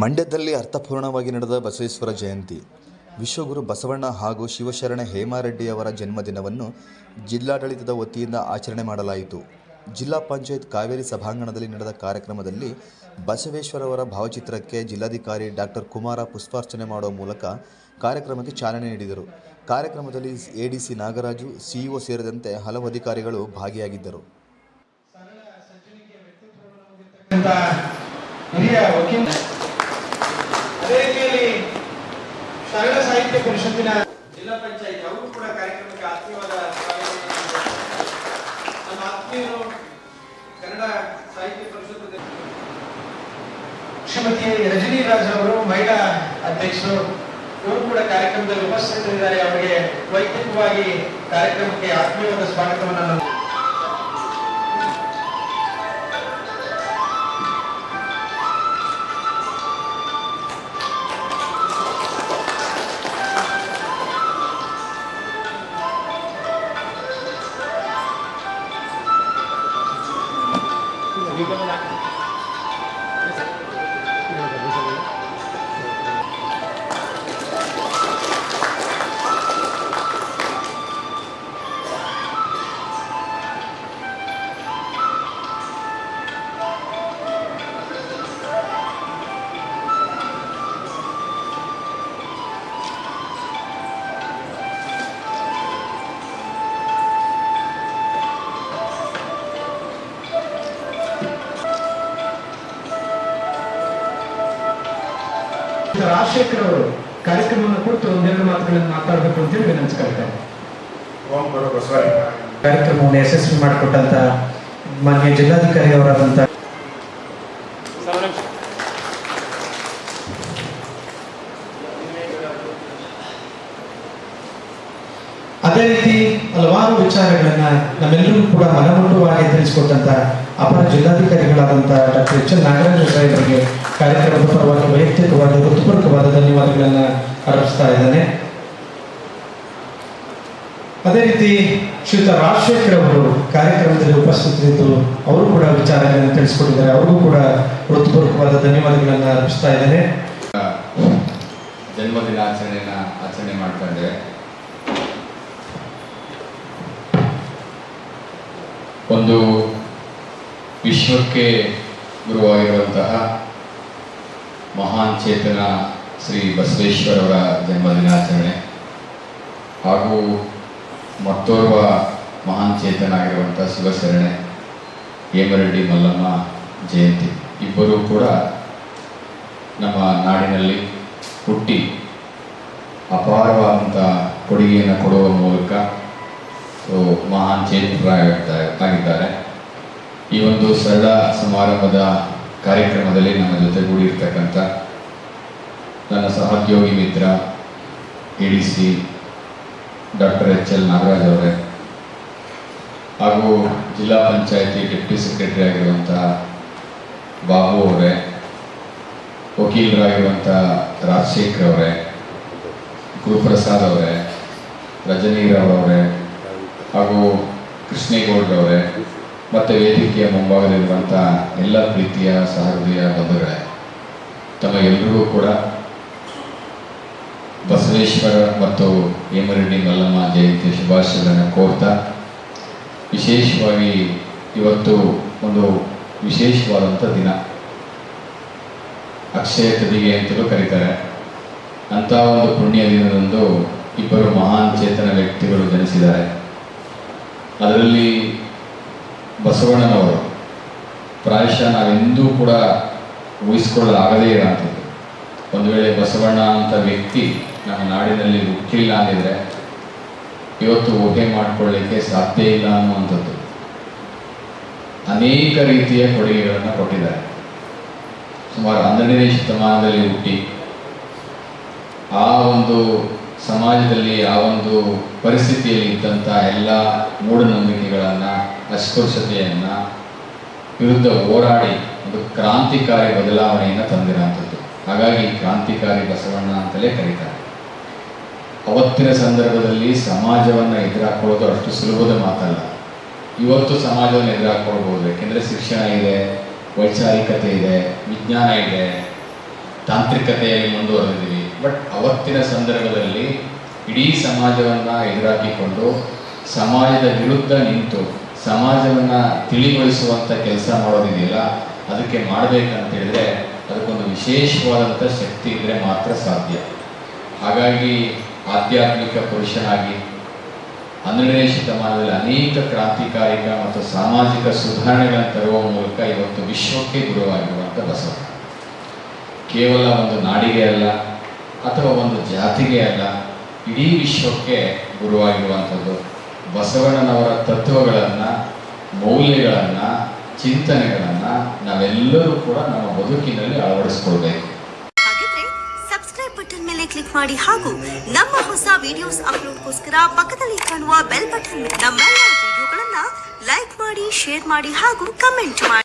ಮಂಡ್ಯದಲ್ಲಿ ಅರ್ಥಪೂರ್ಣವಾಗಿ ನಡೆದ ಬಸವೇಶ್ವರ ಜಯಂತಿ. ವಿಶ್ವಗುರು ಬಸವಣ್ಣ ಹಾಗೂ ಶಿವಶರಣ ಹೇಮಾರೆಡ್ಡಿಯವರ ಜನ್ಮದಿನವನ್ನು ಜಿಲ್ಲಾಡಳಿತದ ವತಿಯಿಂದ ಆಚರಣೆ ಮಾಡಲಾಯಿತು. ಜಿಲ್ಲಾ ಪಂಚಾಯತ್ ಕಾವೇರಿ ಸಭಾಂಗಣದಲ್ಲಿ ನಡೆದ ಕಾರ್ಯಕ್ರಮದಲ್ಲಿ ಬಸವೇಶ್ವರವರ ಭಾವಚಿತ್ರಕ್ಕೆ ಜಿಲ್ಲಾಧಿಕಾರಿ ಡಾಕ್ಟರ್ ಕುಮಾರ ಪುಷ್ಪಾರ್ಚನೆ ಮಾಡುವ ಮೂಲಕ ಕಾರ್ಯಕ್ರಮಕ್ಕೆ ಚಾಲನೆ ನೀಡಿದರು. ಕಾರ್ಯಕ್ರಮದಲ್ಲಿ ಎಡಿಸಿ ನಾಗರಾಜು ಸಿಇಒ ಸೇರಿದಂತೆ ಹಲವು ಅಧಿಕಾರಿಗಳು ಭಾಗಿಯಾಗಿದ್ದರು. ಅದೇ ರೀತಿಯಲ್ಲಿ ಕನ್ನಡ ಸಾಹಿತ್ಯ ಪರಿಷತ್ತಿನ ಜಿಲ್ಲಾ ಪಂಚಾಯತ್ ಅವರು ಕೂಡ ಕಾರ್ಯಕ್ರಮಕ್ಕೆ ಆತ್ಮೀಯವಾದ. ನಮ್ಮ ಆತ್ಮೀಯರು ಕನ್ನಡ ಸಾಹಿತ್ಯ ಪರಿಷತ್ ಶ್ರೀಮತಿ ರಜನಿ ರಾಜ್ ಅವರು ಮಹಿಳಾ ಅಧ್ಯಕ್ಷರು ಇವರು ಕೂಡ ಕಾರ್ಯಕ್ರಮದಲ್ಲಿ ಉಪಸ್ಥಿತರಿದ್ದಾರೆ ಅವರಿಗೆ ವೈಯಕ್ತಿಕವಾಗಿ ಕಾರ್ಯಕ್ರಮಕ್ಕೆ ಆತ್ಮೀಯವಾದ ಸ್ವಾಗತವನ್ನು ರಾಜಶೇಖರ್ ಅವರು ಕಾರ್ಯಕ್ರಮವನ್ನು ಕುರಿತು ಒಂದೆರಡು ಮಾತುಗಳನ್ನು ಮಾತಾಡಬೇಕು ಅಂತ ಹೇಳಿ ಬಸವಣ್ಣ ಕಾರ್ಯಕ್ರಮವನ್ನು ಯಶಸ್ವಿ ಮಾಡಿಕೊಟ್ಟಂತ ಮಾನ್ಯ ಜಿಲ್ಲಾಧಿಕಾರಿ ಅವರಾದಂತ ಅದೇ ರೀತಿ ಹಲವಾರು ವಿಚಾರಗಳನ್ನ ನಮ್ಮೆಲ್ಲರೂ ಕೂಡ ಮನಮುಟ್ಟುವಾಗಿ ತಿಳಿಸಿಕೊಟ್ಟಂತ ಅಪರ ಜಿಲ್ಲಾಧಿಕಾರಿಗಳಾದಂಥ ಡಾಕ್ಟರ್ ಎಚ್ ಎನ್ ನಾಗರಾಜ ಸಾಹೇಬರಿಗೆ ಕಾರ್ಯಕ್ರಮದ ಪರವಾಗಿ ವೈಯಕ್ತಿಕವಾದ, ಹೃತ್ಪೂರ್ವಕವಾದ ಧನ್ಯವಾದಗಳನ್ನು ಅರ್ಪಿಸ್ತಾ ಇದ್ದೇನೆ. ಅದೇ ರೀತಿ ಶ್ರೀತ ರಾಜಶೇಖರ್ ಅವರು ಕಾರ್ಯಕ್ರಮದಲ್ಲಿ ಉಪಸ್ಥಿತರಿದ್ದು ಅವರು ಕೂಡ ವಿಚಾರಗಳನ್ನು ತಿಳಿಸಿಕೊಟ್ಟಿದ್ದಾರೆ. ಅವ್ರಿಗೂ ಕೂಡ ಹೃತ್ಪೂರ್ವಕವಾದ ಧನ್ಯವಾದಗಳನ್ನು ಅರ್ಪಿಸ್ತಾ ಇದ್ದೇನೆ. ಜನ್ಮದಿನಾಚರಣೆಯನ್ನ ಆಚರಣೆ ಮಾಡ್ತಾ ಇದ್ದೇವೆ. ಒಂದು ವಿಶ್ವಕ್ಕೆ ಗುರುವಾಗಿರುವಂತಹ ಮಹಾನ್ ಚೇತನ ಶ್ರೀ ಬಸವೇಶ್ವರವರ ಜನ್ಮದಿನಾಚರಣೆ ಹಾಗೂ ಮತ್ತೋರ್ವ ಮಹಾನ್ ಚೇತನ ಆಗಿರುವಂಥ ಶಿವಶರಣೆ ಹೇಮರೆಡ್ಡಿ ಮಲ್ಲಮ್ಮ ಜಯಂತಿ. ಇಬ್ಬರೂ ಕೂಡ ನಮ್ಮ ನಾಡಿನಲ್ಲಿ ಹುಟ್ಟಿ ಅಪಾರವಾದಂಥ ಕೊಡುಗೆಯನ್ನು ಕೊಡುವ ಮೂಲಕ, ಸೊ, ಮಹಾನ್ ಚೇತನರಾಗಿದ್ದಾರೆ ಈ ಒಂದು ಸರಳ ಸಮಾರಂಭದ ಕಾರ್ಯಕ್ರಮದಲ್ಲಿ ನಮ್ಮ ಜೊತೆಗೂಡಿರ್ತಕ್ಕಂಥ ನನ್ನ ಸಹೋದ್ಯೋಗಿ ಮಿತ್ರ, A D C doctor H L Nagaraj ಅವರೇ, ಹಾಗೂ ಜಿಲ್ಲಾ ಪಂಚಾಯತಿ ಡೆಪ್ಟಿ ಸೆಕ್ರೆಟರಿ ಆಗಿರುವಂತಹ ಬಾಬು ಅವರೇ ವಕೀಲರಾಗಿರುವಂಥ ರಾಜಶೇಖರ್ ಅವರೇ, ಗುರುಪ್ರಸಾದ್ ಅವರೇ ರಜನೀರಾವ್ ಅವರೇ ಹಾಗೂ ಕೃಷ್ಣೇಗೌಡ್ರ ಅವರೇ ಮತ್ತು ವೇದಿಕೆಯ ಮುಂಭಾಗದಲ್ಲಿರುವಂಥ ಎಲ್ಲ ಪ್ರೀತಿಯ ಸಹೃದಯ ಬಂಧುಗಳೇ ತಮಗೆಲ್ಲರಿಗೂ ಕೂಡ ಬಸವೇಶ್ವರ ಮತ್ತು ಹೇಮರೆಡ್ಡಿ ಮಲ್ಲಮ್ಮ ಜಯಂತಿ ಶುಭಾಶಯಗಳನ್ನು ಕೋರ್ತಾ, ವಿಶೇಷವಾಗಿ ಇವತ್ತು ಒಂದು ವಿಶೇಷವಾದಂಥ ದಿನ. ಅಕ್ಷಯ ತದಿಗೆ ಅಂತಲೂ ಕರೀತಾರೆ. ಅಂಥ ಒಂದು ಪುಣ್ಯ ದಿನದಂದು ಇಬ್ಬರು ಮಹಾನ್ ಚೇತನ ವ್ಯಕ್ತಿಗಳು ಜನಿಸಿದ್ದಾರೆ. ಅದರಲ್ಲಿ ಬಸವಣ್ಣನವರು. ಪ್ರಾಯಶಃ ನಾವೆಂದೂ ಕೂಡ ಊಹಿಸ್ಕೊಳ್ಳಲಾಗದೇ ಇರೋಂಥದ್ದು ಒಂದು ವೇಳೆ ಬಸವಣ್ಣ ಅಂತ ವ್ಯಕ್ತಿ ನಮ್ಮ ನಾಡಿನಲ್ಲಿ ಹುಟ್ಟಿಲ್ಲ ಅಂದಿದ್ರೆ ಇವತ್ತು ಊಹೆ ಮಾಡಿಕೊಳ್ಳಿಕ್ಕೆ ಸಾಧ್ಯ ಇಲ್ಲ ಅನ್ನುವಂಥದ್ದು. ಅನೇಕ ರೀತಿಯ ಕೊಡುಗೆಗಳನ್ನು ಕೊಟ್ಟಿದ್ದಾರೆ. ಸುಮಾರು ಹನ್ನೆರಡನೇ ಶತಮಾನದಲ್ಲಿ ಹುಟ್ಟಿ ಆ ಒಂದು ಸಮಾಜದಲ್ಲಿ, ಆ ಒಂದು ಪರಿಸ್ಥಿತಿಯಲ್ಲಿ ಇದ್ದಂಥ ಎಲ್ಲ ಮೂಢನಂಬಿಕೆಗಳನ್ನು ಅಸ್ಪೃಶ್ಯತೆಯನ್ನು ವಿರುದ್ಧ ಹೋರಾಡಿ, ಒಂದು ಕ್ರಾಂತಿಕಾರಿ ಬದಲಾವಣೆಯನ್ನು ತಂದಿರುವಂಥದ್ದು ಹಾಗಾಗಿ ಕ್ರಾಂತಿಕಾರಿ ಬಸವಣ್ಣ ಅಂತಲೇ ಕರೀತಾರೆ. ಅವತ್ತಿನ ಸಂದರ್ಭದಲ್ಲಿ ಸಮಾಜವನ್ನು ಎದುರಾಕೊಳ್ಳೋದು ಅಷ್ಟು ಸುಲಭದ ಮಾತಲ್ಲ. ಇವತ್ತು ಸಮಾಜವನ್ನು ಎದುರಾಕೊಳ್ಬೋದು ಯಾಕೆಂದರೆ ಶಿಕ್ಷಣ ಇದೆ, ವೈಚಾರಿಕತೆ ಇದೆ, ವಿಜ್ಞಾನ ಇದೆ ತಾಂತ್ರಿಕತೆಯಲ್ಲಿ ಮುಂದುವರೆದಿದ್ದೀವಿ. ಬಟ್ ಅವತ್ತಿನ ಸಂದರ್ಭದಲ್ಲಿ ಇಡೀ ಸಮಾಜವನ್ನು ಎದುರಾಕಿಕೊಂಡು, ಸಮಾಜದ ವಿರುದ್ಧ ನಿಂತು ಸಮಾಜವನ್ನು ತಿಳಿಗೊಳಿಸುವಂಥ ಕೆಲಸ ಮಾಡೋದಿದೆಯಲ್ಲ, ಅದಕ್ಕೆ ಮಾಡಬೇಕಂತ ಹೇಳಿದ್ರೆ ಅದಕ್ಕೊಂದು ವಿಶೇಷವಾದಂಥ ಶಕ್ತಿ ಇದ್ದರೆ ಮಾತ್ರ ಸಾಧ್ಯ. ಹಾಗಾಗಿ ಆಧ್ಯಾತ್ಮಿಕ ಪುರುಷನಾಗಿ, ಹನ್ನೆರಡನೇ ಶತಮಾನದಲ್ಲಿ ಅನೇಕ ಕ್ರಾಂತಿಕಾರಿಕ ಮತ್ತು ಸಾಮಾಜಿಕ ಸುಧಾರಣೆಗಳನ್ನು ತರುವ ಮೂಲಕ ಇವತ್ತು ವಿಶ್ವಕ್ಕೆ ಗುರುವಾಗಿರುವಂಥ ಬಸವ. ಕೇವಲ ಒಂದು ನಾಡಿಗೆ ಅಲ್ಲ, ಅಥವಾ ಒಂದು ಜಾತಿಗೆ ಅಲ್ಲ, ಇಡೀ ವಿಶ್ವಕ್ಕೆ ಗುರುವಾಗಿರುವಂಥದ್ದು. ಬಸವಣ್ಣನವರ ತತ್ವಗಳನ್ನು, ಮೌಲ್ಯಗಳನ್ನು, ಚಿಂತನೆಗಳನ್ನು ನಾವೆಲ್ಲರೂ ಕೂಡ ನಮ್ಮ ಬದುಕಿನಲ್ಲಿ ಅಳವಡಿಸ್ಕೊಳ್ಬೇಕು. ಸಬ್ಸ್ಕ್ರೈಬ್ ಬಟನ್ ಮೇಲೆ ಕ್ಲಿಕ್ ಮಾಡಿ ಹಾಗೂ ನಮ್ಮ ಹೊಸ ವಿಡಿಯೋಸ್ ಅಪ್ಲೋಡ್ಗೋಸ್ಕರ ಪಕ್ಕದಲ್ಲಿ ಕಾಣುವ ಬೆಲ್ ಬಟನ್ ನಮ್ಮ ವಿಡಿಯೋಗಳನ್ನ ಲೈಕ್ ಮಾಡಿ ಶೇರ್ ಮಾಡಿ ಹಾಗೂ ಕಮೆಂಟ್ ಮಾಡಿ.